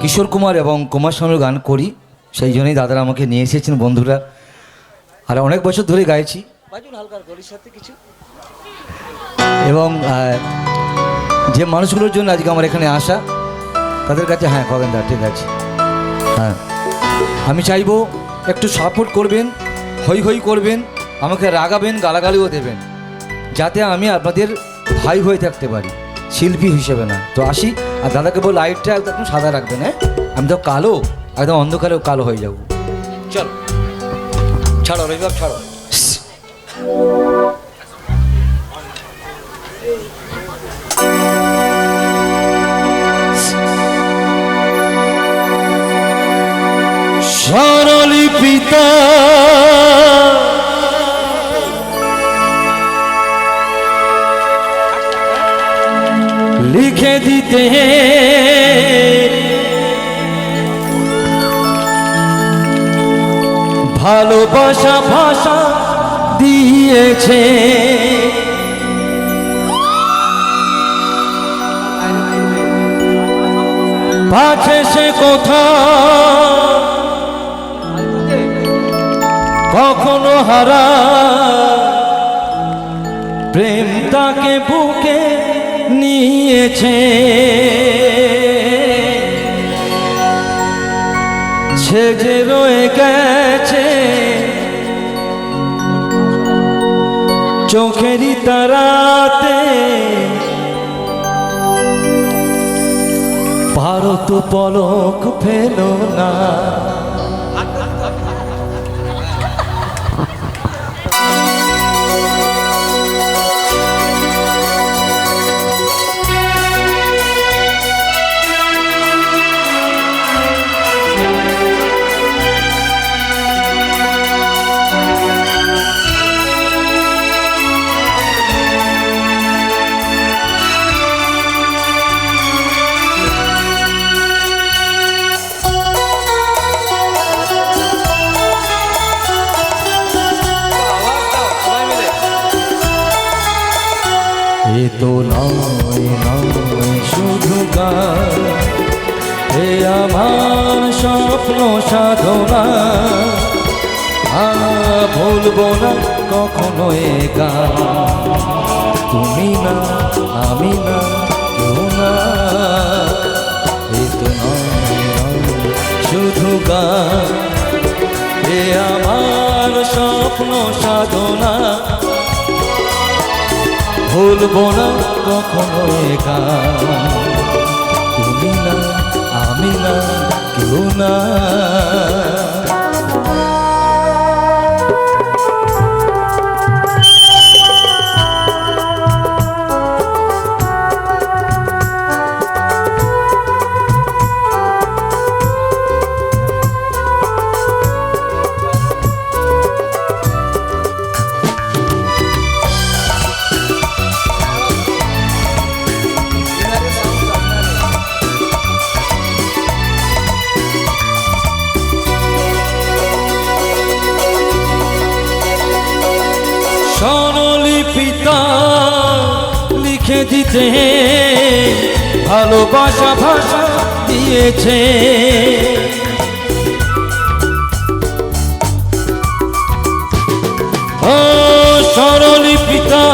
কিশোর কুমার এবং কুমার শানুর গান করি সেই জন্যই দাদারা আমাকে নিয়ে এসেছেন বন্ধুরা। আর অনেক বছর ধরে গাইছি। সাথে কিছু। এবং যে মানুষগুলোর জন্য আজকে আমার এখানে আসা তাদের কাছে হ্যাঁ খগেনদা ঠিক আছে। হ্যাঁ। আমি চাইব একটু সাপোর্ট করবেন হই হই করবেন আমাকে রাগাবেন গালাগালিও দেবেন যাতে আমি আপনাদের ভাই হয়ে থাকতে পারি শিল্পী হিসেবে না। তো আসি। আর দাদাকে বল লাইটটা একদম সাদা রাখবেন হ্যাঁ? আমি তো কালো একদম অন্ধকারে কালো হয়ে যাব। চলো। ছাড়ো রবিবাব ছাড়ো। দিতে। ভালোবাসা ভাষা দিয়েছে। পাছে সে কোথা কখনো হারা নিয়েছে সে যে রয়ে গেছে চোখেরই তারাতে। ভারত পলক ফেলো না। তো নয় নয়, শুধু এ আমার স্বপ্ন সাধনা। ভুলবো না কখনো এ তুমি না, আমি না, কেউ না। এ তো নয় শুধু গান। এ আমার স্বপ্ন সাধনা। ভুলবো না কখনো একা তুমি না আমি না কেউ না। স্বরলিপিতা লিখে দিতে ভালোবাসা ভাষা দিয়েছে। ও স্বরলিপিতা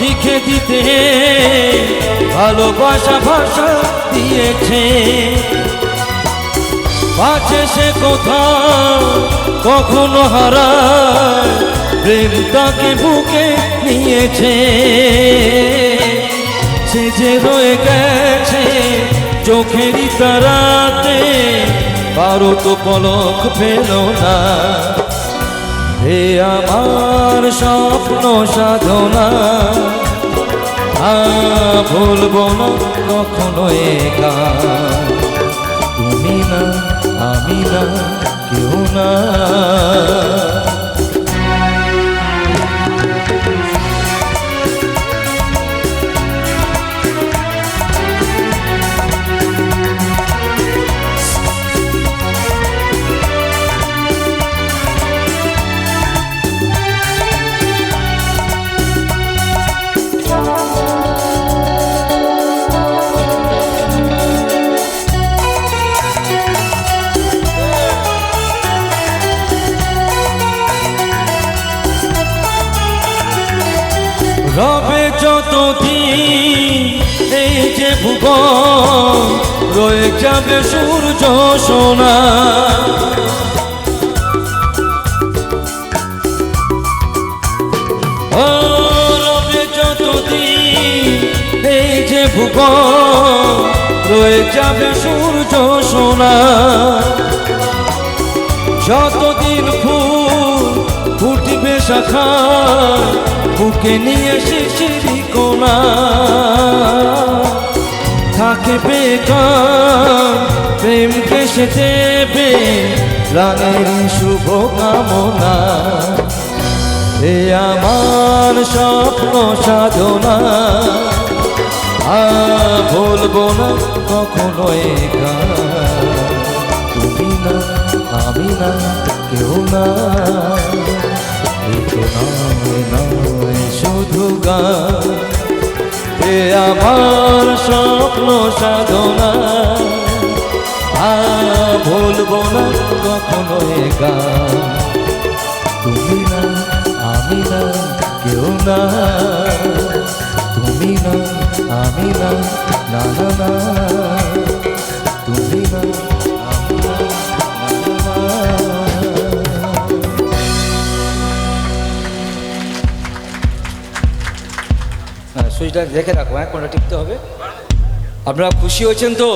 লিখে দিতে ভালোবাসা ভাষা দিয়েছে। পাছে সে কোথাও কখনো হারায় প্রেম তাকে বুকে নিয়েছে। সে যে রয়ে গেছে চোখেরই তারাতে পারো তো পলক ফেল না। হে আমার স্বপ্ন সাধনা ভুলবো না কখনো একা। তুমি না, আমি না, কেউ না। যতদিন এই যে ভুবন রয়ে যাবে সূর্য সোনা। এই যে ভুবন রয়ে যাবে সূর্য সোনা, যতদিন ফুল শাখা, বুকে নিয়ে শিশিরি কোনা থাকে বেকার প্রেমকে সে দেবে প্রাণের শুভ কামনা। এ আমার স্বপ্ন সাধনা। আ বলব না কখনো এ গান। তুমি না, আমি না, কেউ না। তো নয় নয়, শুধু গান। এ আমার স্বপ্ন সাধনা। ভুলবো না কখনো এ গান। তুমি না, আমি না, কেউ না। তুমি না, আমি না না না। সুইচটা দেখে রাখো হ্যাঁ কোনটা টিপতে হবে। আপনারা খুশি হয়েছেন তো?